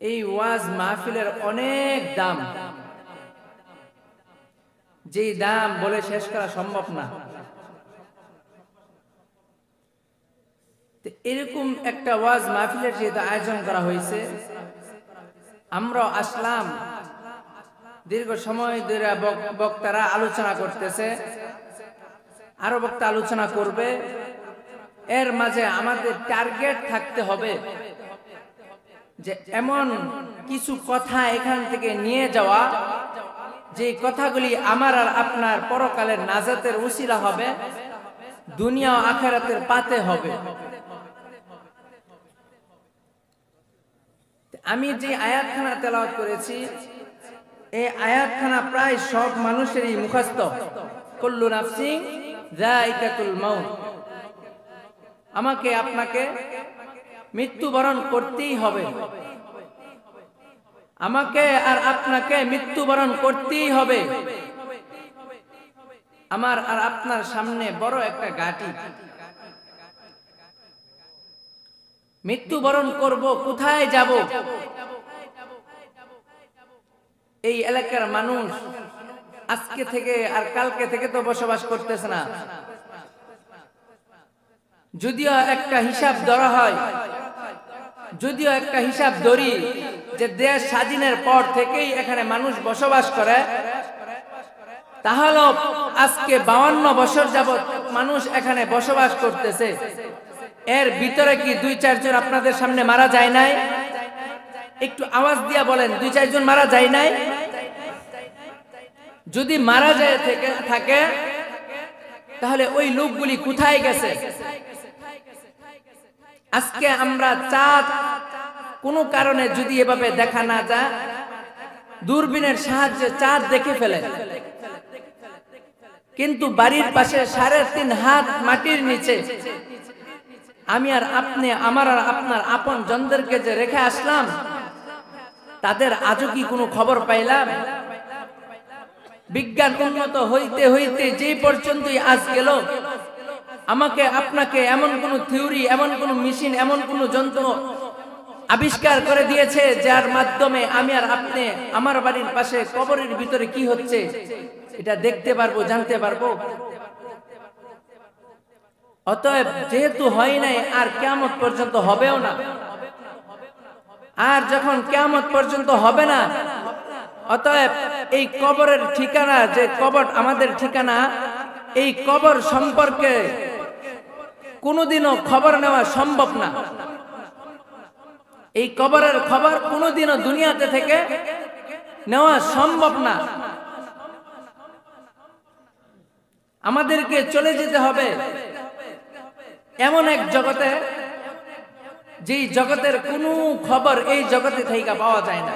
এই ওয়াজ মাহফিলের অনেক দাম। যেই দাম বলে শেষ করা সম্ভব না। এরকম একটা ওয়াজ মাহফিলের যেহেতু আয়োজন করা হয়েছে আমরা আসলাম। দীর্ঘ সময় ধরে বক্তারা আলোচনা করতেছে। আরও বক্তা আলোচনা করবে। এর মাঝে আমাদের টার্গেট থাকতে হবে। যে এমন কিছু কথা এখান থেকে নিয়ে যাওয়া, যে কথাগুলি আমার আর আপনার পরকালের নাজাতের উসিলা হবে, দুনিয়া ও আখেরাতের পাতে হবে। আমি যে আয়াতখানা তেলাওয়াত করেছি এই আয়াতখানা প্রায় সব মানুষেরই মুখস্থ। কল্লু নাফসিং যায়িকাতুল মাউত। আমাকে আপনাকে মৃত্যুবরণ করতেই হবে। আমাকে আর আপনাকে মৃত্যুবরণ করতেই হবে। আমার আর আপনার সামনে বড় একটা গাটি মৃত্যুবরণ করব, কোথায় যাব? এই এলাকার মানুষ আজকে থেকে আর কালকে থেকে তো বসবাস করতেছে না। যদিও একটা হিসাব ধরা হয় যদিও একটা হিসাব ধরি যে দেশ স্বাধীনের পর থেকেই এখানে মানুষ বসবাস করে, তাহলেও আজকে বাউান্ন বছর যাবত মানুষ এখানে বসবাস করতেছে। এর ভিতরে কি দুই চারজন আপনাদের সামনে মারা যায় নাই? একটু আওয়াজ দিয়া বলেন, দুই চারজন মারা যায় নাই? যদি মারা যায় থেকে, থাকে, তাহলে ওই লোকগুলি কোথায় গেছে? আজকে আমরা চাঁদ কোনো কারণে যদি এভাবে দেখা না যায়, দূরবীনের সাহায্যে চাঁদ দেখে ফেলে। কিন্তু বাড়ির পাশে সাড়ে তিন হাত মাটির নিচে, আমি আর আপনি, আমার আর আপনার আপন জনদেরকে যে রেখে আসলাম, তাদের আজও কি কোনো খবর পাইলাম? বিজ্ঞান উন্নত হইতে হইতে যে পর্যন্তই আজ গেল, আমাকে, আপনাকে এমন কোন থিওরি, এমন কোন মেশিন, এমন কোন যন্ত্র আবিষ্কার করে দিয়েছে, যার মাধ্যমে আমি আর আপনি আমার বাড়ির পাশে কবরের ভিতরে কি হচ্ছে, এটা দেখতে পারব, জানতে পারব। অতএব যেহেতু হয় নাই, আর কেমত পর্যন্ত হবেও না। আর যখন কেমত পর্যন্ত হবে না, অতএব এই কবরের ঠিকানা, যে কবর আমাদের ঠিকানা, এই কবর সম্পর্কে কোনোদিনও খবর নেওয়া সম্ভব না। এই কবরের খবর কোনোদিনও দুনিয়াতে থেকে নেওয়া সম্ভব না। আমাদেরকে চলে যেতে হবে এমন এক জগতে, যেই জগতের কোনো খবর এই জগতে থেকে পাওয়া যায় না।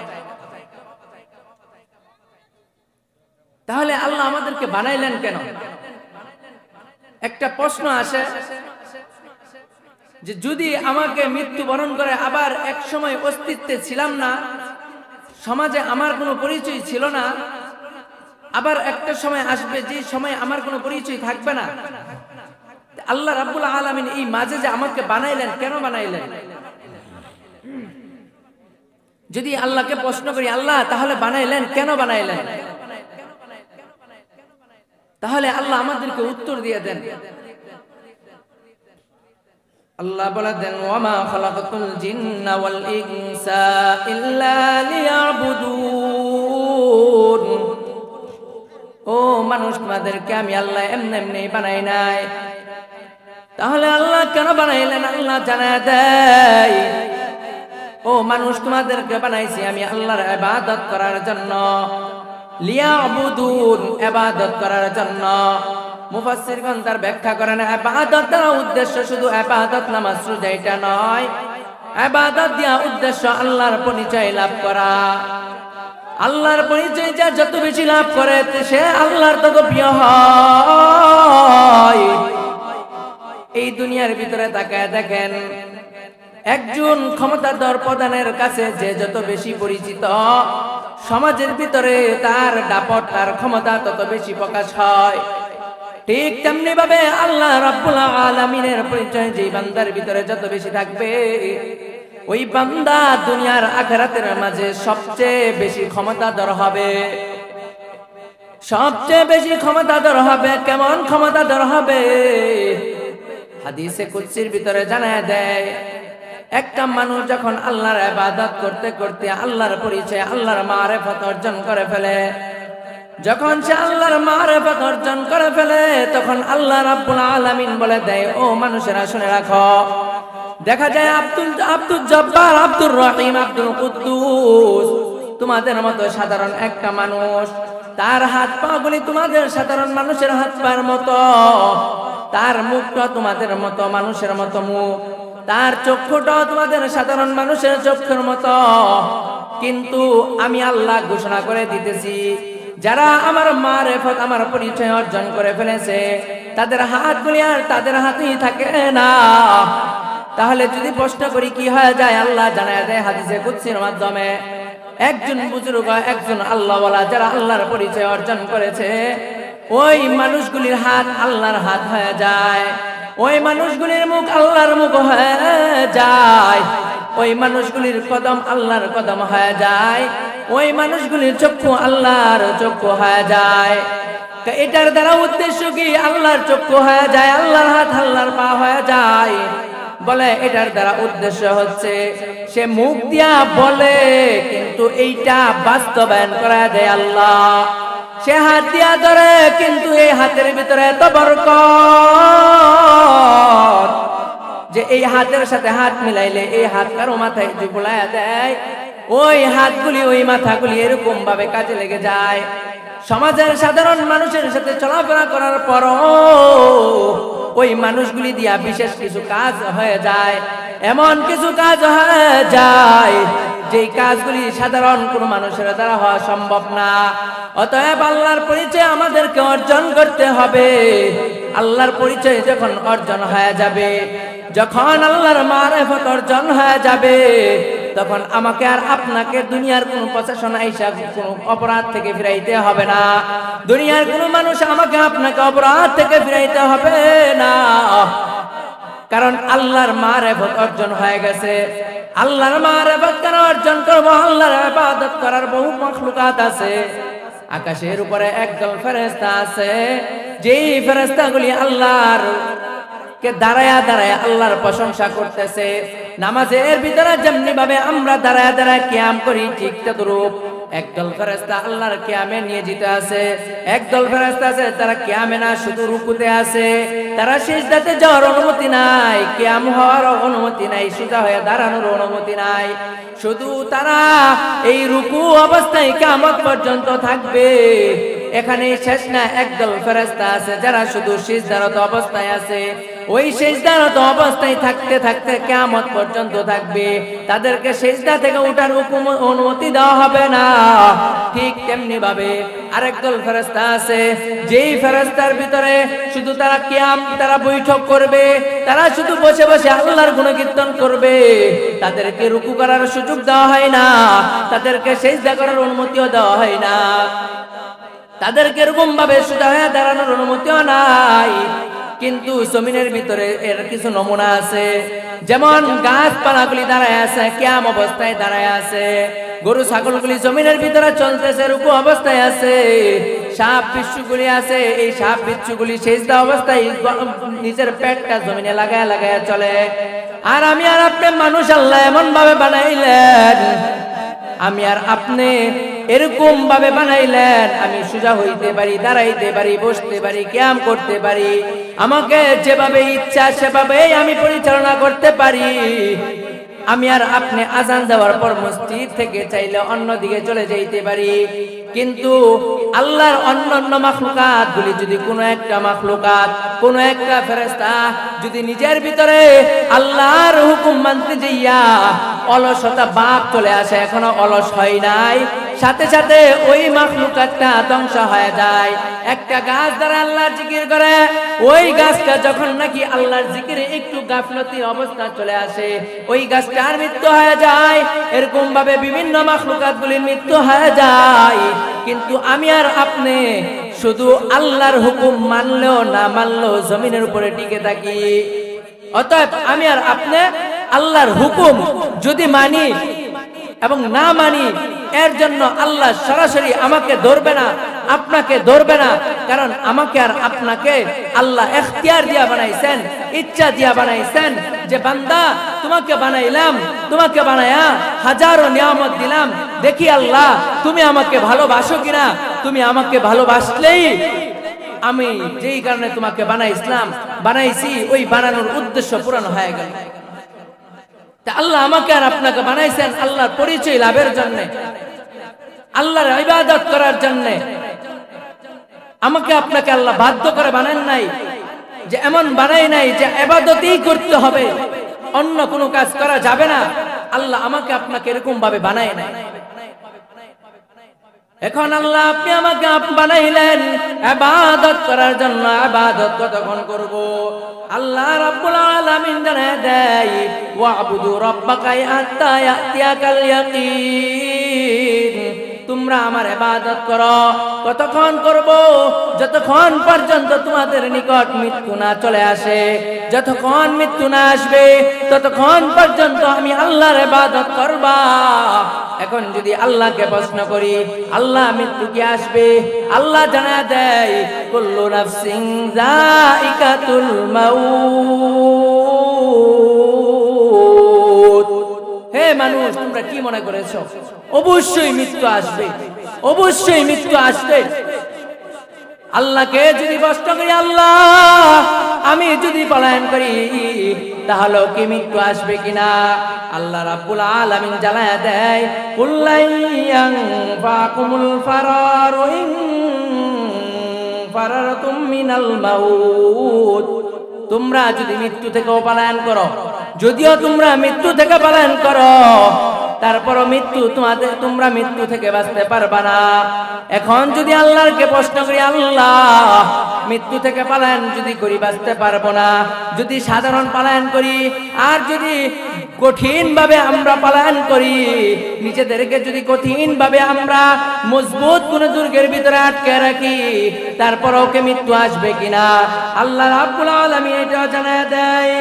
তাহলে আল্লাহ আমাদেরকে বানাইলেন কেন? একটা প্রশ্ন আসে যে যদি আমাকে মৃত্যুবরণ করে আবার এক সময় অস্তিত্বে ছিলাম না, সমাজে আমার কোনো পরিচয় ছিল না, আবার একটা সময় আসবে যে সময় আমার কোনো পরিচয় থাকবে না। আল্লাহ রাব্বুল আলামিন এই মাঝে যে আমাকে বানাইলেন, কেন বানাইলেন? যদি আল্লাহকে প্রশ্ন করি, আল্লাহ, তাহলে বানাইলেন, কেন বানাইলেন? তাহলে আল্লাহ আমাদেরকে উত্তর দিয়ে দেন। আল্লাহ বলে দেন, ওয়ামা খালাকাতুল জিন্না ওয়াল ইনসা ইল্লা লিয়াবুদুন। ও মানুষ, তোমাদেরকে আমি আল্লাহ এমনি এমনি বানাই নাই। তাহলে আল্লাহ কেন বানাইলেন? আল্লাহ জানা দেয়। ও মানুষ, তোমাদেরকে বানাইছি আমি আল্লাহর ইবাদত করার জন্য। লিয়াবুদুন, ইবাদত করার জন্য। মুফাসসিরগণ তার ব্যাখ্যা করেন ইবাদত দ্বারা উদ্দেশ্য শুধু ইবাদত নামাজ রোজা, এটা নয়। ইবাদত দিয়া উদ্দেশ্য আল্লাহর পরিচয় লাভ করা। আল্লাহর পরিচয় যা যত বেশি লাভ করে সে আল্লাহর তত প্রিয় হয়। এই দুনিয়ার ভিতরে তাকায় দেখেন, একজন ক্ষমতাধর প্রধানের কাছে যে যত বেশি পরিচিত, সমাজের ভিতরে তার দাপট, তার ক্ষমতা তত বেশি প্রকাশ হয়। ঠিক তেমনি ভাবে আল্লাহ রাব্বুল আলামিনের পরিচয় যেই বান্দার ভিতরে যত বেশি থাকবে, ওই বান্দা দুনিয়ার আখেরাতের মাঝে সবচেয়ে বেশি ক্ষমতাধর হবে। সবচেয়ে বেশি ক্ষমতাধর হবে, কেমন ক্ষমতাধর হবে? হাদিসে কুচ্ছির ভিতরে জানায় দেয়, একটা মানুষ যখন আল্লাহর ইবাদত করতে করতে আল্লাহর পরিচয়, আল্লাহর মারেফত অর্জন করে ফেলে যখন সে আল্লাহর মারেফত অর্জন করে ফেলে, তখন আল্লাহ রাব্বুল আলামিন বলে দেয়, ও মানুষেরা, শুনে রাখো। দেখা যায় আব্দুল আব্দুল জব্বার, আব্দুর রহিম, আব্দুল কুদ্দুস তোমাদের মতো সাধারণ একটা মানুষ। তার হাত পা গুলি তোমাদের সাধারণ মানুষের হাত পার মতো। তার মুখটা তোমাদের মতো মানুষের মতো মুখ। তার চক্ষুটাও তোমাদের সাধারণ মানুষের চক্ষুর মতো। কিন্তু আমি আল্লাহ ঘোষণা করে দিতেছি যারা আমার মারেফত, আমার পরিচয় অর্জন করে ফেলেছে, তাদের হাতগুলি আর তাদের হাতেই থাকে না। তাহলে যদি প্রশ্ন করি, কি হয়ে যায়? আল্লাহ জানায় দেয় হাদিসে কুৎসির মাধ্যমে, একজন বুজুর্গ, একজন আল্লাহ বলা যারা আল্লাহর পরিচয় অর্জন করেছে, ওই মানুষগুলির হাত আল্লাহর হাত হয়ে যায়। ওই মানুষগুলির মুখ আল্লাহর মুখ হয়ে যায়। ওই মানুষগুলির কদম আল্লাহর কদম হয়ে যায়। ওই মানুষগুলির চক্ষু আল্লাহর চক্ষু হয়ে যায়। এটার দ্বারা উদ্দেশ্য কি? আল্লাহর চক্ষু হয়ে যায়, আল্লাহর হাত আল্লাহর পা হয়ে যায়। বলে এটার দ্বারা উদ্দেশ্য হচ্ছে, সে মুখ দিয়া বলে, কিন্তু এইটা বাস্তবায়ন করা দেয় আল্লাহ। সে হাত দিয়া ধরে, কিন্তু এই হাতের ভিতরে এত বরকত যে এই হাতের সাথে হাত মিলাইলে এই হাত কারও মাথায় যে বুলাইয়া দেয়, ওই হাতগুলি ওই মাথাগুলি এরকম ভাবে কাজে লেগে যায়। সমাজের সাধারণ মানুষের সাথে চলাফেরা করার পরও ওই মানুষগুলি দিয়া বিশেষ কিছু কাজ হয়ে যায়, এমন কিছু কাজ হয়ে যায়, যেই কাজগুলি সাধারণ কোনো মানুষের দ্বারা হওয়া সম্ভব না। অতএব আল্লাহর পরিচয় আমাদেরকে অর্জন করতে হবে। আল্লাহর পরিচয় যখন অর্জন হয়ে যাবে, যখন আল্লাহর মারেফত অর্জন হয়ে যাবে তখন আমাকে আর আপনাকে দুনিয়ার কোন প্রশাসন আইসা কোন অপরাধ থেকে ফিরাইতে হবে না। দুনিয়ার কোন মানুষ আমাকে আপনাকে অপরাধ থেকে ফিরাইতে হবে না। কারণ আল্লাহর মারেফত অর্জন হয়ে গেছে। আল্লাহর মারেফত কেন অর্জন করব? আল্লাহর ইবাদত করার বহু মখলুকাত আছে। আকাশের উপরে একদল ফেরেস্তা আছে। যেই ফেরেস্তাগুলি আল্লাহর কে দাঁড়ায়া দাঁড়ায় আল্লাহর প্রশংসা করতেছে। নামাজের ভিতরে যেমনি ভাবে আমরা দাঁড়ায় দাঁড়ায় কিয়াম করি, ঠিক তদ্রূপ একদল ফেরেস্তা আল্লাহর কিয়ামে নিয়ে যেতে আছে। একদল ফেরেস্তা আছে, তারা কিয়ামে না, শুধু রুকুতে আছে। তারা সিজদাতে যাওয়ার অনুমতি নাই কিয়াম হওয়ার অনুমতি নাই, সোজা হয়ে দাঁড়ানোর অনুমতি নাই। শুধু তারা এই রুকু অবস্থায় কিয়ামত পর্যন্ত থাকবে। এখানে শেষ না, একদল ফেরেস্তা আছে যারা শুধু সিজদারত অবস্থায় আছে। ওই সেজদারত অবস্থায় থাকতে থাকতে কেমত পর্যন্ত থাকবে। তাদেরকে সেজদা থেকে উঠার অনুমতি দেওয়া হবে না। ঠিক তেমনি ভাবে আরেকদল ফেরেস্তা আছে, যেই ফেরেস্তার ভিতরে শুধু তারা কিয়াম, তারা বৈঠক করবে, তারা শুধু বসে বসে আল্লাহর গুণকীর্তন করবে। তাদেরকে রুকু করার সুযোগ দেওয়া হয় না, তাদেরকে সেজদা করার অনুমতিও দেওয়া হয় না। তাদেরকে এরকম ভাবে সোজা হয়ে দাঁড়ানোর অনুমতিও নাই। কিন্তু জমিনের ভিতরে এর কিছু নমুনা আছে। যেমন গাছপালাগুলি দাঁড়ায় আছে, ক্যাম অবস্থায় দাঁড়ায় আছে। গরু, ছাগলগুলি জমিনের ভিতরে চলতেছে, রুকু অবস্থায় আছে। সাপ বিচ্ছুগুলি আছে, এই সাপ বিচ্ছুগুলি সেজদা অবস্থায় নিজের পেটটা জমিনে লাগায় লাগায় চলে। আর আমি আর আপনি মানুষ আল্লাহ এমন ভাবে বানাইলেন। আমি আর আপনি এরকম ভাবে বানাইলেন, আমি সোজা হইতে পারি, দাঁড়াইতে পারি, বসতে পারি, ক্যাম করতে পারি। আমাকে যেভাবে ইচ্ছা সেভাবে আমি পরিচালনা করতে পারি। আমি আর আপনি আজান দেওয়ার পর মসজিদ থেকে চাইলে অন্য দিকে চলে যাইতে পারি। কিন্তু আল্লাহর অন্য অন্য মাখলুকাত গুলি যদি কোনো একটা মাখলুকাত, কোনো একটা ফেরেস্তা যদি নিজের ভিতরে আল্লাহর হুকুম মানতে যাইয়া অলসতা বাপ চলে আসে, এখনও অলস হয় নাই। সাথে সাথে ওই মাখলুকাতটা ধ্বংস হয়ে যায়। একটা গাছ দ্বারা আল্লাহর জিকির করে, ওই গাছটা যখন নাকি আল্লাহর জিকিরে একটু গাফলতি অবস্থা চলে আসে, ওই গাছটার মৃত্যু হয়ে যায়। এরকম ভাবে বিভিন্ন মাখলুকাত মৃত্যু হয়ে যায়। কিন্তু আমি আর আপনি শুধু আল্লাহর হুকুম মানলেও না মানলেও জমিনের উপরে টিকে থাকি। অতএব আমি আর আপনি আল্লাহর হুকুম যদি মানি এবং না মানি এর জন্য আল্লাহ সরাসরি আমাকে ধরবে না, আপনাকে ধরবে না। কারণ আমাকে আর আপনাকে আল্লাহ এখতিয়ার দিয়া বানাইছেন, ইচ্ছা দিয়া বানাইছেন যে, বান্দা, তোমাকে বানাইলাম, তোমাকে বানায়া হাজারো নিয়ামত দিলাম। দেখি আল্লাহ, তুমি আমাকে ভালোবাসো কিনা? তুমি আমাকে ভালোবাসলেই আমি যেই কারণে তোমাকে বানাইছিলাম, বানাইছি, ওই বানানোর উদ্দেশ্য পূরণ হয়ে গেল। তা আল্লাহ আমাকে আর আপনাকে বানাইছেন আল্লাহর পরিচয় লাভের জন্য, আল্লাহর ইবাদত করার জন্য। আমাকে আপনাকে আল্লাহ বাধ্য করে বানান নাই, যে এমন বানাই নাই যে এবাদতেই করতে হবে, অন্য কোনো কাজ করা যাবে না। আল্লাহ আমাকে আপনাকে এরকম ভাবে বানায় নাই। এখন আল্লাহ আপনি আমাকে আপ- বানাইলেন। আবাদত করার জন্য আবাদত কতক্ষণ করব? আল্লাহ রাব্বুল আলামিন জানায় দেয়, ওয়াবুদু রাব্বাকা হাত্তা ইয়াতিয়াকাল ইয়াকিন। তোমরা আমার ইবাদত করো। কতক্ষণ করব? যতক্ষণ পর্যন্ত তোমাদের নিকট মৃত্যু না চলে আসে, যতক্ষণ মৃত্যু না আসবে, ততক্ষণ পর্যন্ত আমি আল্লাহর ইবাদত করবা। এখন যদি আল্লাহকে প্রশ্ন করি, আল্লাহ মৃত্যু কি আসবে? আল্লাহ জানা দেয়, কুল্লু নাফসিন যায়িকাতুল মাউত। হে মানুষ, তোমরা কি মনে করেছ? অবশ্যই মৃত্যু আসবে। অবশ্যই মৃত্যু আসবে। আল্লাহকে যদি কষ্ট করি, আল্লাহ, আমি যদি পলায়ন করি, তাহলে কি মৃত্যু আসবে কিনা? আল্লাহ রাব্বুল আলামিন জানায়া দেয় কুল্লাইয়াং ফাকুমুল ফারার ইন ফারারতুম মিনাল মাউত। তোমরা যদি মৃত্যু থেকেও পালায়ন করো, যদিও তোমরা মৃত্যু থেকে পালায়ন করো, তারপরও মৃত্যু তোমাদের, তোমরা মৃত্যু থেকে বাঁচতে পারবা না। এখন যদি আল্লাহকে প্রশ্ন করি, আল্লাহ, মৃত্যু থেকে পালায়ন যদি করি, বাঁচতে পারব না। যদি সাধারণ পালায়ন করি, আর যদি কঠিন ভাবে আমরা পালন করি। নিজেদেরকে যদি কঠিন ভাবে আমরা মজবুত কোন দুর্গের ভিতরে আটকে রাখি তারপর ওকে মৃত্যু আসবে কিনা? আল্লাহ আলামিন এটা জানায় দেয়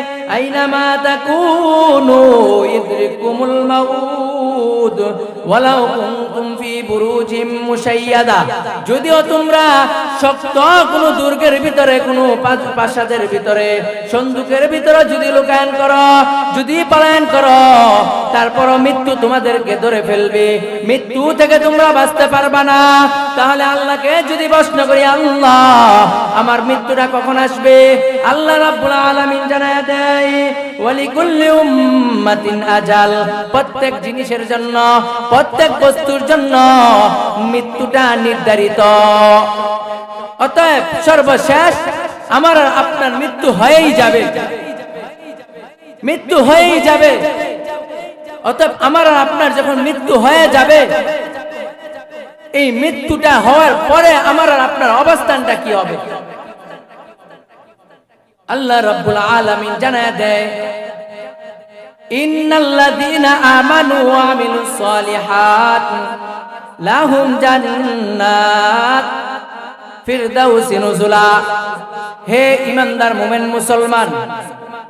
কুনতুম ফি বুরুজিম মুশাইয়াদা। যদিও তোমরা শক্ত কোন দুর্গের ভিতরে, কোন প্রাসাদের ভিতরে, সন্দুকের ভিতরে যদি লুকায়ন করো, যদি পলায়ন করো তারপর মৃত্যু তোমাদেরকে ধরে ফেলবে। মৃত্যু থেকে তোমরা বাঁচতে পারবা না। তাহলে আল্লাহকে যদি প্রশ্ন করি, আল্লাহ, আমার মৃত্যুটা কখন আসবে? আল্লাহ রাব্বুল আলামিন জানায় দেয়, ওয়ালিকুল্লি উম্মাতিন আজাল। প্রত্যেক জিনিসের জন্য, প্রত্যেক বস্তুর জন্য মৃত্যুটা নির্ধারিত। অতএব সর্বশেষ আমার আপনার মৃত্যু হয়েই যাবে। মৃত্যু হয়েই যাবে। অতএব আমার আর আপনার যখন মৃত্যু হয়ে যাবে, এই মৃত্যুটা হওয়ার পরে আমার আর আপনার অবস্থানটা কি হবে? আল্লাহ রব্বুল আলামিন জানায় দেয়, ইন্নাল্লাযীনা আমানু ওয়া আমিলুস সালিহাত, লাহুম জান্নাত, ফিরদাউসি নুজুলা। হে ইমানদার মুমিন মুসলমান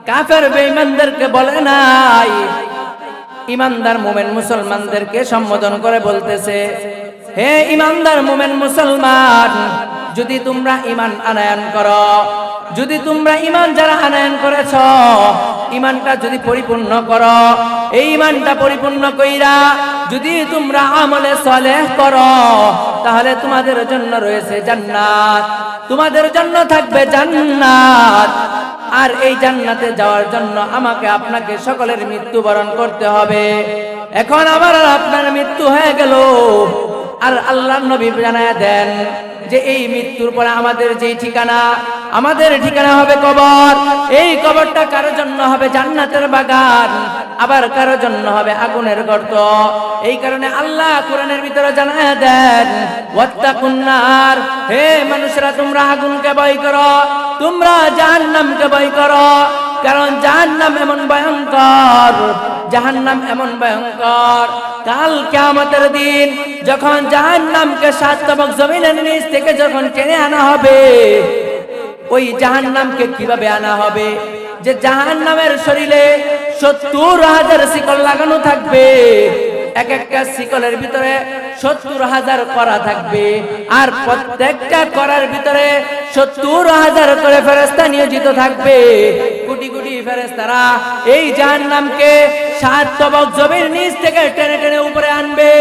কাফের বেঈমানদেরকে বলে নাই। ইমানদার মোমেন মুসলমানদেরকে সম্বোধন করে বলতেছে, হে ইমানদার মোমেন মুসলমান, যদি তোমরা ইমান আনায়ন করো, যদি তোমরা ইমান যারা আনায়ন করেছ ইমানটা যদি পরিপূর্ণ করো, এই ইমানটা পরিপূর্ণ কইরা যদি তোমরা আমলে সলেহ করো, তাহলে তোমাদের জন্য রয়েছে জান্নাত, তোমাদের জন্য থাকবে জান্নাত। আর এই জান্নাতে যাওয়ার জন্য আমাকে আপনাকে সকলের মৃত্যুবরণ করতে হবে। এখন আবার আপনার মৃত্যু হয়ে গেল। আর আল্লাহ নবী জানায় দেন যে এই মৃত্যুর পরে আমাদের যেই ঠিকানা, আমাদের ঠিকানা হবে কবর। এই কবরটা কারোর জন্য হবে জান্নাতের বাগান, আবার কারোর জন্য হবে আগুনের গর্ত। এই কারণে আল্লাহ কোরআনের ভিতরে জানায় দেন ওয়াত্তাকুন্নার হে মানুষরা, তোমরা আগুনকে ভয় করো, তোমরা জাহান্নামকে ভয় করো। কারণ জাহান্নাম এমন ভয়ঙ্কর, জাহান্নাম এমন ভয়ঙ্কর। কাল কেমতের দিন যখন জাহান্নামকে নামকে সাতবক জমিনের নিচ থেকে যখন টেনে আনা হবে, ওই জাহান্নামকে কীভাবে আনা হবে? যে জাহান্নামের শরীরে সত্তর হাজার শিকল লাগানো থাকবে এক একটা শিকলের ভিতরে সত্তর হাজার করা থাকবে। আর প্রত্যেকটা করার ভিতরে সত্তর হাজার করে ফেরেস্তা নিয়োজিত থাকবে। কোটি কোটি ফেরেস্তারা এই জাহান নামকে সাত তবক জমির নিচ থেকে টেনে টেনে উপরে আনবে।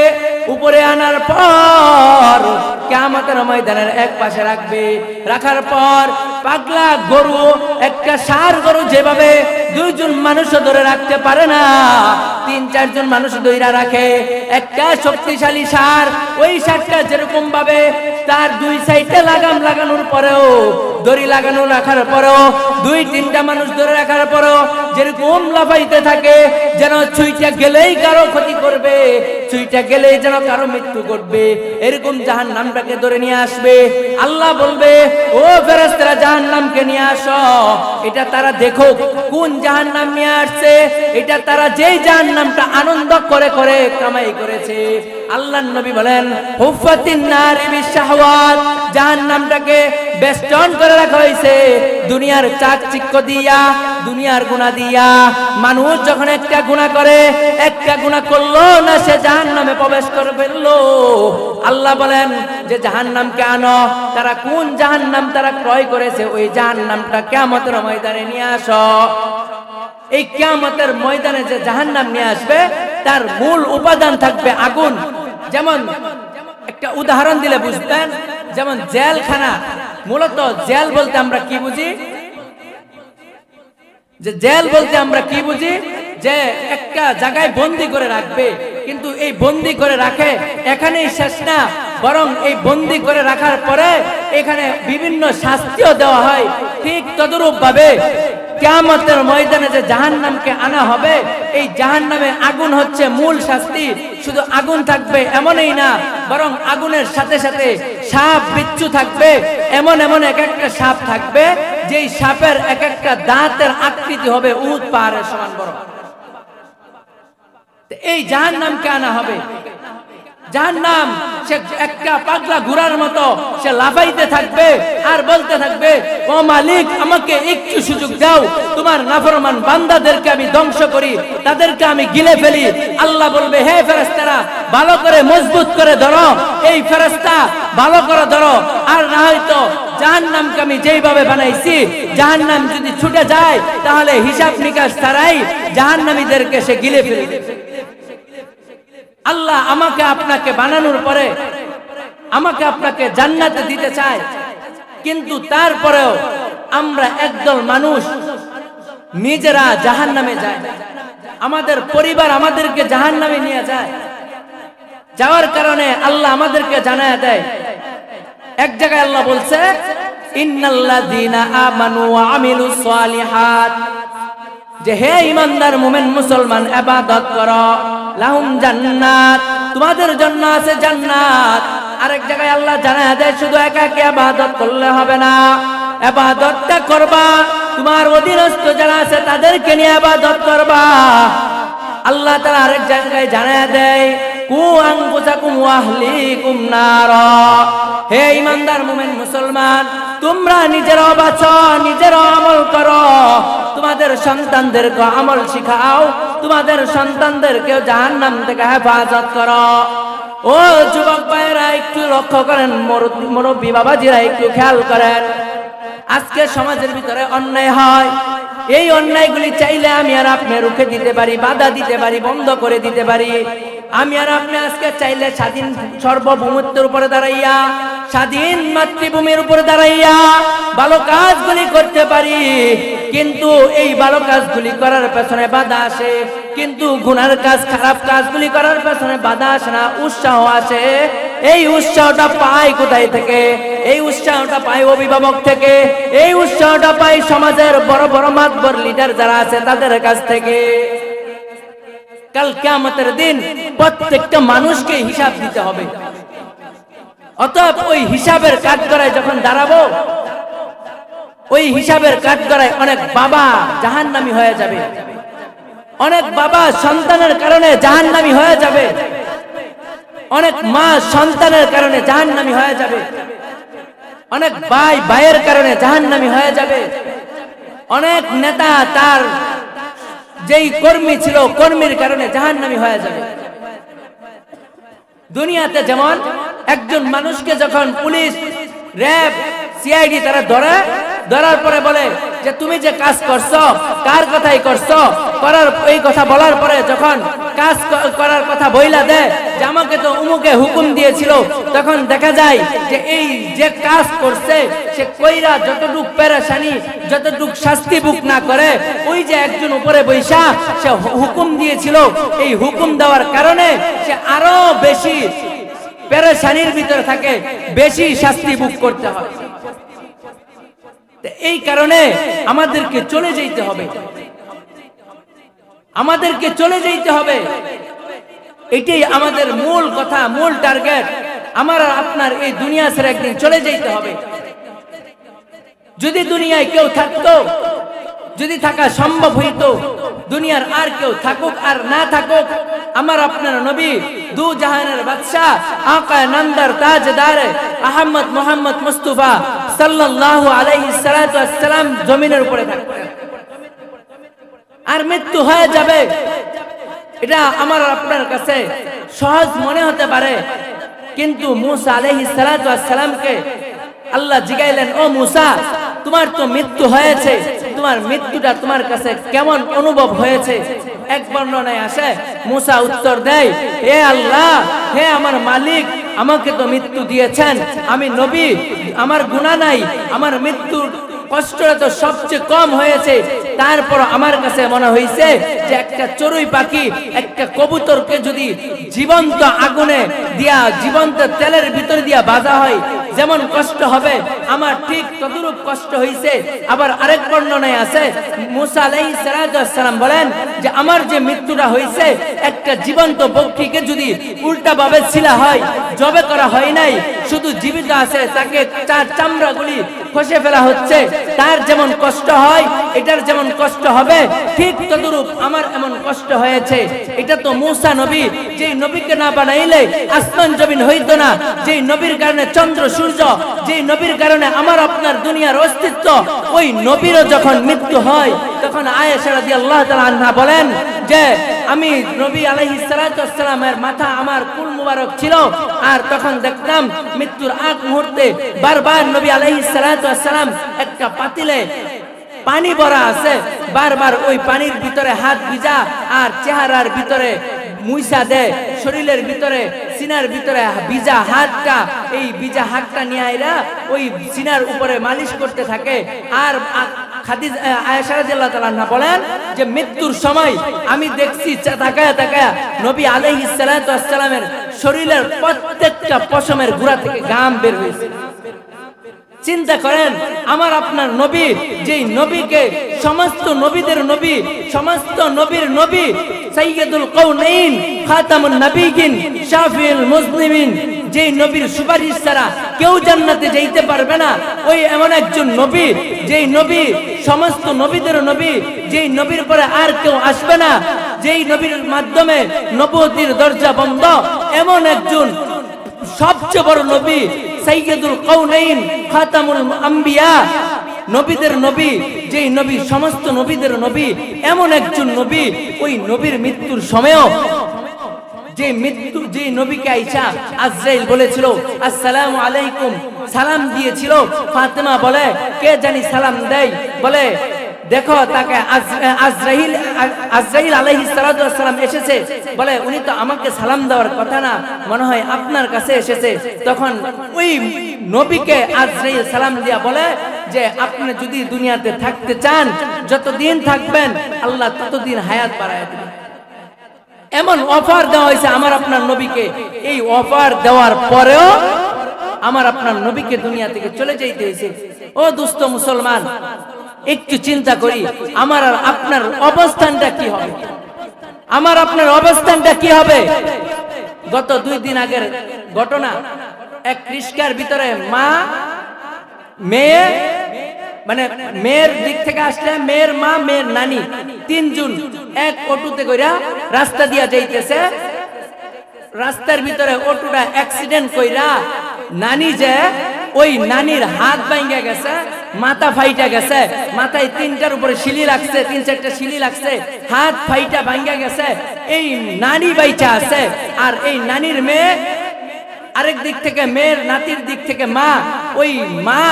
উপরে আনার পর কেমতের ময়দানের এক পাশে রাখবে। রাখার পর পাগলা গরু, একটা সার গরু যেভাবে দুইজন মানুষ ধরে রাখতে পারে না, তিন, চারজন মানুষ দইরা রাখে। একটা শক্তিশালী সার ওই সারটা যেরকম ভাবে তার দুই সাইডে লাগাম লাগানোর পরেও, দড়ি লাগানো রাখার পরেও, দুই, তিনটা মানুষ ধরে রাখার পরেও যেরকম লাফাইতে থাকে, যেন ছুইটা গেলেই কারও ক্ষতি করবে, ছুইটা গেলেই যেন কারও মৃত্যু ঘটবে। এরকম জাহান নামটাকে ধরে নিয়ে আসবে। আল্লাহ বলবে, ও ফেরেস্তারা জাহান নামকে নিয়ে আসো। এটা তারা দেখো কোন জাহান নাম নিয়ে আসছে। এটা তারা যেই জাহান নামটা আনন্দ করে করে কামাই করেছে। আল্লাহ নবী বলেন হুফাতিন নারি বিশাহওয়াত জাহান নামটাকে বেষ্টন করে রাখা হয়েছে। দুনিয়ার চাকচিক্য দিয়া, দুনিয়ার গুণা দিয়া, মানুষ যখন একটা গুণা করে, একটা গুণা করল না, সে জাহান নামে প্রবেশ করে ফেলল। আল্লাহ বলেন, যে জাহান নামকে আনো, তারা কোন জাহান নাম তারা ক্রয় করেছে, ওই জাহান নামটা কেমতের ময়দানে নিয়ে আসো। এই কেয়ামতের ময়দানে যে জাহান্নাম নিয়ে আসবে, তার মূল উপাদান থাকবে আগুন। যেমন একটা উদাহরণ দিলে বুঝবেন, যেমন জেলখানা। মূলত জেল বলতে আমরা কি বুঝি? যে জেল বলতে আমরা কি বুঝি? যে একটা জায়গায় বন্দি করে রাখবে, কিন্তু এই বন্দি করে রাখে এখানেই শেষ না, বরং এই বন্দি করে রাখার পরে এখানে বিভিন্ন শাস্তিও দেওয়া হয়। ঠিক তদরূপ ভাবে কেয়ামতের ময়দানে যে জাহান নামকে আনা হবে, এই জাহান নামে আগুন হচ্ছে মূল শাস্তি। শুধু আগুন থাকবে এমনই না, বরং আগুনের সাথে সাথে সাপ বিচ্ছু থাকবে। এমন এমন এক একটা সাপ থাকবে, যেই সাপের এক একটা দাঁতের আকৃতি হবে উদ পাহাড়ের সমান বড়। এই জাহান নামকে আনা হবে। যার নাম সে একটা পাগলা ঘোড়ার মতো, সে লাফাইতে থাকবে আর বলতে থাকবে, ও মালিক, আমাকে একটু সুযোগ দাও। তোমার নাফরমান বান্দাদেরকে আমি ধ্বংস করি, তাদেরকে আমি গিলে ফেলি। আল্লাহ বলবে, হে ফেরেস্তারা ভালো করে মজবুত করে ধরো। এই ফেরেস্তা ভালো করে ধরো। আর না হয়তো জাহান নামকে আমি যেইভাবে বানাইছি জাহান নাম যদি ছুটে যায়, তাহলে হিসাব নিকাশ ছাড়াই জাহান নামীদেরকে সে গিলে ফেলবে। আল্লাহ আমাকে আপনাকে বানানোর পরে আমাকে আপনাকে জান্নাতে দিতে চায়। কিন্তু তারপরেও আমরা একদল মানুষ নিজেরা জাহান নামে যায় আমাদের পরিবার আমাদেরকে জাহান নামে নিয়ে যায়। যাওয়ার কারণে আল্লাহ আমাদেরকে জানায় দেয়। এক জায়গায় আল্লাহ বলছে, ইন্নাল্লাযীনা আমানু ওয়া আমিলুস সালিহাত। যে হে ইমানদার মোমেন মুসলমান এবাদত কর। লাহুম জান্নাত। তোমাদের জন্য আছে জান্নাত। আরেক জায়গায় আল্লাহ জানায় দেয়, শুধু একা কে আবাদত করলে হবে না। ইবাদতটা করবা। তোমার অধীনস্থ যারা আছে তাদেরকে নিয়ে ইবাদত করবা। আল্লাহ তারা আরেক জায়গায় জানায় দেয় হে ইমানদার মুসলমান, তোমরা নিজেরাও বাঁচো, নিজেরাও আমল তোমাদের সন্তানদেরকে আমল শিখাও, তোমাদের জাহান্নাম হেফাজত করো। ও যুবক ভাইয়েরা, একটু লক্ষ্য করেন মুরব্বী বাবাজিরা, একটু খেয়াল করেন। আজকে সমাজের ভিতরে অন্যায় হয়। এই অন্যায়গুলি চাইলে আমি আর আপনি রুখে দিতে পারি, বাধা দিতে পারি, বন্ধ করে দিতে পারি। আমি আর আপনি আজকে চাইলে স্বাধীন সর্বভৌমত্বের উপরে দাঁড়াইয়া, স্বাধীন মাতৃভূমির উপরে দাঁড়াইয়া ভালো কাজগুলি করতে পারি। কিন্তু এই ভালো কাজগুলি করার পেছনে বাধা আসে। কিন্তু গুনার কাজ, খারাপ কাজগুলি করার পেছনে বাধা আসে না, উৎসাহ আসে এই উৎসাহটা পাই কোথায় থেকে? এই উৎসাহটা পাই অভিভাবক থেকে। এই উৎসাহটা পাই সমাজের বড় বড় মাতবর লিডার যারা আছে তাদের কাছ থেকে। কাল কেয়ামতের দিন প্রত্যেকটা মানুষকে হিসাব দিতে হবে। অতএব ওই হিসাবের কাঠগড়ায় যখন দাঁড়াবো, ওই হিসাবের কাঠগড়ায় অনেক বাবা জাহান্নামী হয়ে যাবে। অনেক বাবা সন্তানের কারণে জাহান্নামী হয়ে যাবে। অনেক মা সন্তানের কারণে জাহান্নামী হয়ে যাবে। অনেক ভাই, ভাইয়ের কারণে জাহান্নামী হয়ে যাবে। অনেক নেতা তার যেই কর্মী ছিল, কর্মীর কারণে জাহান্নামী হয়ে যাবে। দুনিয়াতে যেমন একজন মানুষকে যখন পুলিশ র্যাব সিআইডি তারা ধরে ধরার পরে বলে যে, তুমি যে কাজ করছ, কার কথাই করছ? করার এই কথা বলার পরে যখন কাজ করার কথা বইলা দেয়, যে আমাকে তো উমুকে হুকুম দিয়েছিল, তখন দেখা যায় যে, এই যে কাজ করছে, সে কইরা যতটুক পেরেশানি, যতটুক শাস্তি বুক না করে, ওই যে একজন উপরে বৈশা, সে হুকুম দিয়েছিল। এই হুকুম দেওয়ার কারণে সে আরও বেশি পেরেশানির ভিতরে থাকে, বেশি শাস্তি বুক করতে হয়। এই কারণে আমাদেরকে চলে যেতে হবে। আমাদেরকে চলে যেতে হবে। এটাই আমাদের মূল কথা, মূল টার্গেট আমার আপনার এই দুনিয়া ছেড়ে একদিন চলে যেতে হবে। যদি দুনিয়ায় কেউ থাকতো যদি থাকা সম্ভব হইতো, দুনিয়ার আর কেউ থাকুক আর না থাকুক, আমার আপনার নবী দু জাহানের বাদশাহ, আকা নন্দর তাজদার আহমদ মোহাম্মদ মুস্তাফা সাল্লাল্লাহু আলাইহি সাল্লাতু ওয়াসসালাম জমিনের উপরে থাকতেন। আর মৃত্যু হয়ে যাবে, এটা আমার আপনার কাছে সহজ মনে হতে পারে। কিন্তু মুসা আলাইহিস সালাতু সালামকে আল্লাহ জিগাইলেন, ও মুসা তোমার তো মৃত্যু হয়েছে, তোমার মৃত্যুটা তোমার কাছে কেমন অনুভব হয়েছে? এক বর্ণনায় আসে, মুসা উত্তর দেয়, হে আল্লাহ, হে আমার মালিক, আমাকে তো মৃত্যু দিয়েছেন। আমি নবী, আমার গুণা নাই, আমার মৃত্যুর কষ্টটা তো সবচেয়ে কম হয়েছে। তারপর আমার কাছে মনে হয়েছে যে একটা চড়ুই পাখি, একটা কবুতরকে যদি জীবন্ত আগুনে দিয়া, জীবন্ত তেলের ভিতরে দিয়া বাজা হয়, যেমন কষ্ট হবে, আমার ঠিক তদরূপ কষ্ট হয়েছে আবার আরেক বর্ণনায় আছে, মুসা আলাইহিস সালাম বলেন যে আমার যে মৃত্যুটা হয়েছে একটা জীবন্ত পক্ষীকে যদি উল্টা ভাবে ছিলা হয়, জবে করা হয় নাই, শুধু জীবিত আছে, তাকে চার চামড়াগুলি খসে ফেলা হচ্ছে, তার যেমন কষ্ট হয়, এটার যেমন কষ্ট হবে? ঠিক তদরূপ আমার এমন কষ্ট হয়েছে। এটা তো মূসা নবী। যেই নবীকে না বানাইলে আসমান জমিন হইতো না। যেই নবীর কারণে চন্দ্র, সূর্য, যেই নবীর কারণে আমার আপনার দুনিয়ার অস্তিত্ব, ওই নবীরও যখন মৃত্যু হয়, তখন আয়েশা রাদিয়াল্লাহু তাআলা আনহা বলেন যে, আমি নবী আলাইহিস ওয়াসসালামের মাথা আমার কুল মুবারক ছিল। আর তখন দেখতাম মৃত্যুর আগ মুহূর্তে বারবার নবী আলাইহিস ওয়াসসালাম একটা পাতিলে পানি ভরা আছে, বারবার ওই পানির ভিতরে হাত ভিজা আর চেহারার ভিতরে মুইসা দেয় শরীরের ভিতরে, সিনার ভিতরে ভিজা হাতটা, এই ভিজা হাতটা নিয়ে আইরা ওই সিনার উপরে মালিশ করতে থাকে। আর শরীরের প্রত্যেকটা পশমের গুড়া থেকে গাম বের হয়েছে। চিন্তা করেন, আমার আপনার নবী, যেই নবীকে সমস্ত নবীদের নবী, সমস্ত নবীর নবী, সাইয়্যিদুল কওনাইন খাতামুন নবীগিন শাফিউল মুসলিমিন, যেই নবীর সুপারিশ ছাড়া কেউ জান্নাতে যাইতে পারবে না, ওই এমন একজন নবী, যেই নবী, সমস্ত নবীদের নবী, যেই নবীর পরে আর কেউ আসবে না, যেই নবীর মাধ্যমে নবতির দরজা বন্ধ, এমন একজন সবচেয়ে বড় নবী সাইয়্যিদুল কওনাইন খাতামুল আম্বিয়া। নবীদের নবী, যেই নবী, সমস্ত নবীদের নবী, এমন একজন নবী, ওই নবীর মৃত্যুর সময়ও যে মৃত্যু যে নবীকে আইসা আজরাইল বলেছিল, আসসালামু আলাইকুম সালাম দিয়েছিল। ফাতেমা বলে, কে জানি সালাম দেয়? বলে দেখো, তাকে আজ- আজরাইল আজরাইল আলাইহিস সালাতু ওয়াসসালাম এসেছে। বলে, উনি তো আমাকে সালাম দেওয়ার কথা না, মনে হয় আপনার কাছে এসেছে। তখন ওই নবীকে আজরাইল সালাম দিয়া বলে যে, আপনি যদি দুনিয়াতে থাকতে চান, যতদিন থাকবেন, আল্লাহ ততদিন হায়াত বাড়ায় দিবেন। এমন অফার দেওয়া হয়েছে আমার আপনার নবীকে। এই অফার দেওয়ার পরেও আমার আপনার নবীকে দুনিয়া থেকে চলে যাইতে হয়েছে। ও দুস্থ মুসলমান একটু চিন্তা করি, আমার আর আপনার অবস্থানটা কি হবে? আমার আপনার অবস্থানটা কি হবে? গত দুই দিন আগের ঘটনা, এক রিস্কার ভিতরে মা, মেয়ে মানে মেয়ের দিক থেকে আসলে মেয়ের মা, মেয়ের নানি, তিনজন এক অটোতে কইরা রাস্তা দিয়া যাইতেছে। রাস্তার ভিতরে অটোটা অ্যাক্সিডেন্ট কইরা নানি যে ওই নানির হাত ভাঙ্গা গেছে, মাথা ফাইটা গেছে, মাথায় তিনটার উপরে শিলি লাগছে, তিন চারটা শিলি লাগছে, হাত ফাইটা ভাঙ্গা গেছে, এই নানি বাইচা আছে, আর এই নানির মেয়ে আরেক দিক থেকে মেয়ের নাতির দিক থেকে মা, ওই মা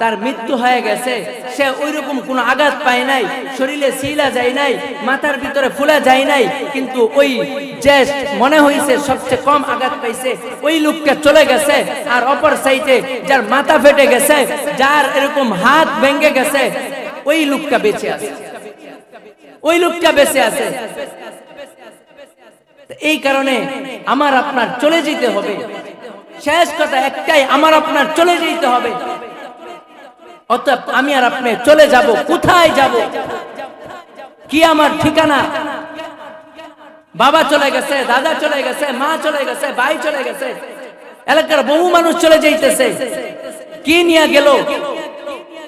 তার মৃত্যু হয়ে গেছে। সে ওই রকম কোনো আঘাত পায় নাই, শরীরে শিলা যায় নাই, মাথার ভিতরে ফুলা যায় নাই, কিন্তু ওই যে মনে হয়েছে সবচেয়ে কম আঘাত পাইছে, ওই লোকটা চলে গেছে, আর অপর সাইডে যার মাথা ফেটে গেছে, যার এরকম হাত ভেঙে গেছে, ওই লোকটা বেঁচে আছে। ওই লোকটা বেঁচে আছে। এই কারণে আমার আপনার চলে যেতে হবে। শেষ কথা একটাই, আমার আপনার চলে যেতে হবে। অতএব আমি আর আপনি চলে যাব, কোথায় যাব? কি আমার ঠিকানা? বাবা চলে গেছে, দাদা চলে গেছে, মা চলে গেছে, ভাই চলে গেছে। এলাকার বহু মানুষ চলে যাইতেছে। কি নিয়ে গেল?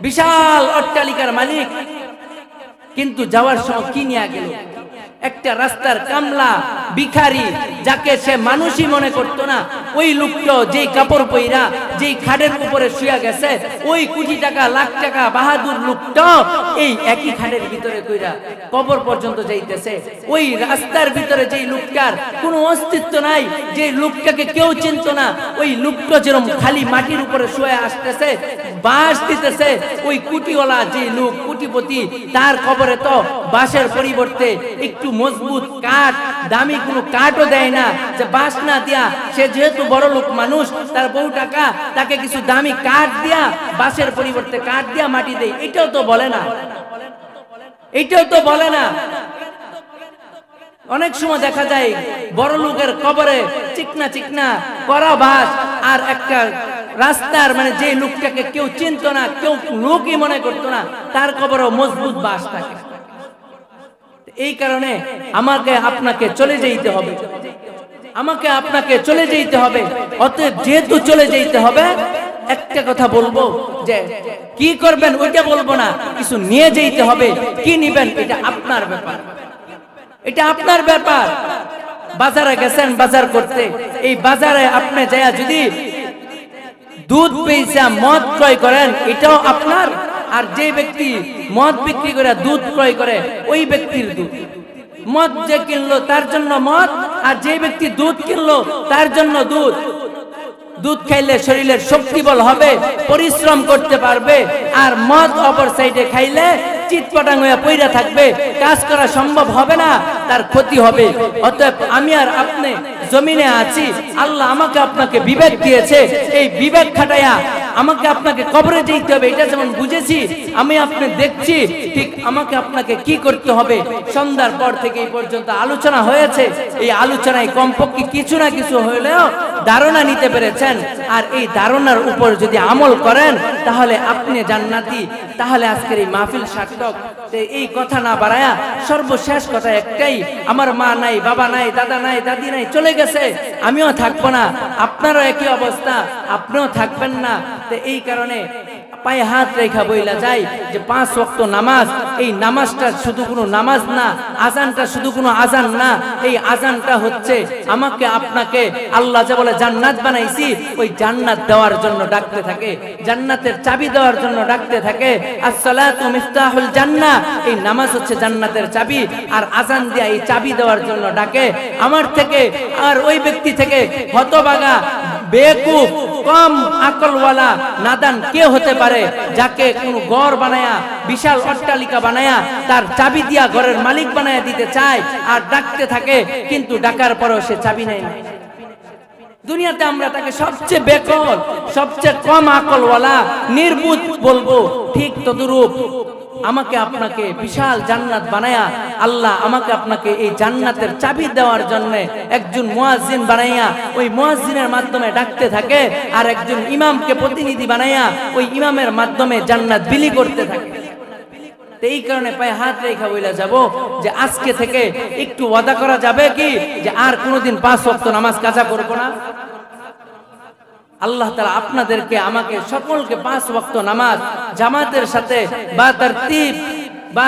বিশাল অট্টালিকার মালিক। কিন্তু যাওয়ার সময় কি নিয়ে গেল? একটা রাস্তার কামলা। ভিখারি, যাকে সে মানুষই মনে করত না, ওই লোকটা যেই কাপড় পইরা, যেই খাটের উপরে শুয়ে গেছে, ওই কোটি টাকা, লাখ টাকা বাহাদুর লোকটা এই একই খাটের ভিতরে কইরা কবর পর্যন্ত যাইতেছে। ওই রাস্তার ভিতরে যেই লোকটার কোনো অস্তিত্ব নাই যে লোকটাকে কেউ চিনত না, ওই লোকটা যেরকম খালি মাটির উপরে শুয়ে আসতেছে, বাঁশ দিতেছে, ওই কুটিওয়ালা যে লোক, কুটিপতি, তার কবরে তো বাঁশের পরিবর্তে একটু মজবুত কাঠ, দামি কোনো কাঠও দেয় না, যে না দিয়া, সে যেহেতু বড় লোক মানুষ, তার বহু টাকা, তাকে কিছু দামি কাঠ দিয়া বাঁশের পরিবর্তে কাঠ দিয়া মাটি দেয়। এটাও তো বলে না। এটাও তো বলে না। অনেক সময় দেখা যায়, বড় লোকের কবরে চিকনা চিকনা করা বাস, আর একটা রাস্তার মানে যে লোকটাকে কেউ চিনত না, কেউ লোকই মনে করতো না, তার কবরও মজবুত বাস থাকে। এই কারণে আমাকে আপনাকে চলে যেতে হবে। আমাকে আপনাকে চলে যেতে হবে। অতএব যেহেতু চলে যেতে হবে, একটা কথা বলব যে, কি করবেন ওইটা বলব না, কিছু নিয়ে যেতে হবে। কি নিবেন এটা আপনার ব্যাপার। এটা আপনার ব্যাপার। বাজারে গেছেন বাজার করতে। এই বাজারে আপনি যায় যদি দুধ পেয়েছা মদ ক্রয় করেন, এটাও আপনার আর যে ব্যক্তি মদ বিক্রি করে, দুধ ক্রয় করে, ওই ব্যক্তির দুধ। মদ যে কিনলো তার জন্য মদ, আর যে ব্যক্তি দুধ কিনলো তার জন্য দুধ। দুধ খাইলে শরীরের শক্তি বল হবে, পরিশ্রম করতে পারবে, আর মদ অপর সাইডে খাইলে চিৎপটাং হয়ে থাকবে, কাজ করা সম্ভব হবে না, তার ক্ষতি হবে। অতএব আমি আর আপনি জমিনে আছি, আল্লাহ আমাকে আপনাকে বিবেক দিয়েছে, এই বিবেক খাটাইয়া আমাকে আপনাকে কবরে যেতে হবে এটা যেমন বুঝেছি আমি আপনি দেখছি। ঠিক আমাকে আপনাকে কি করতে হবে? সন্ধ্যার পর থেকে এই পর্যন্ত আলোচনা হয়েছে। এই আলোচনায় কমপক্ষে কিছু না কিছু হলেও ধারণা নিতে পেরেছেন। আর এই ধারণার উপর যদি আমল করেন, তাহলে আপনি জান্নাতি। তাহলে আজকের এই মাহফিল সার্থক। এই কথা না বাড়ায়া সর্বশেষ কথা একটাই, আমার মা নাই, বাবা নাই, দাদা নাই, দাদি নাই, চলে গেছে। আমিও থাকব না। আপনারও একই অবস্থা। আপনিও থাকবেন না। এই কারণে পায়ে হাত রেখা বইলা যায় যে পাঁচ ওয়াক্ত নামাজ, এই নামাজটা শুধু কোনো নামাজ না, আজানটা শুধু কোনো আজান না, এই আজানটা হচ্ছে আমাকে, আপনাকে আল্লাহ যে বলে জান্নাত বানাইছি, ওই জান্নাত দেওয়ার জন্য ডাকতে থাকে, জান্নাতের চাবি দেওয়ার জন্য ডাকতে থাকে। আসসালাতু মিফতাহুল জান্নাহ এই নামাজ হচ্ছে জান্নাতের চাবি, আর আজান দিয়া এই চাবি দেওয়ার জন্য ডাকে। আমার থেকে, আর ওই ব্যক্তি থেকে হতবাগা বেকুব কম আকলওয়ালা, নাদান কে হতে পারে যাকে কোন গড় বানায়া, বিশাল অট্টালিকা বানায়া, তার চাবি দিয়া ঘরের মালিক বানায়া দিতে চায় আর ডাকতে থাকে, কিন্তু ডাকার পরেও সে চাবি নেয় না। দুনিয়াতে আমরা তাকে সবচেয়ে বেকল, সবচেয়ে কম আকলওয়ালা, নির্বুধ বলব, ঠিক তদরূপ। আমাকে আপনাকে বিশাল জান্নাত বানায়া আল্লাহ আমাকে আপনাকে এই জান্নাতের চাবি দেওয়ার জন্য একজন মুয়াজ্জিন বানাইয়া ওই মুয়াজ্জিনের মাধ্যমে ডাকতে থাকে আর একজন ইমামকে প্রতিনিধি বানাইয়া ওই ইমামের মাধ্যমে জান্নাত বিলি করতে থাকে। এই কারণে পায়ে হাত রেখা বইলা যাব যে আজকে থেকে একটু ওয়াদা করা যাবে কি যে আর কোনোদিন পাঁচ ওয়াক্ত নামাজ কাজা করব না? আল্লাহ তালা আপনাদেরকে আমাকে সকলকে পাঁচ ওয়াক্ত নামাজ জামাতের সাথে বা তার বা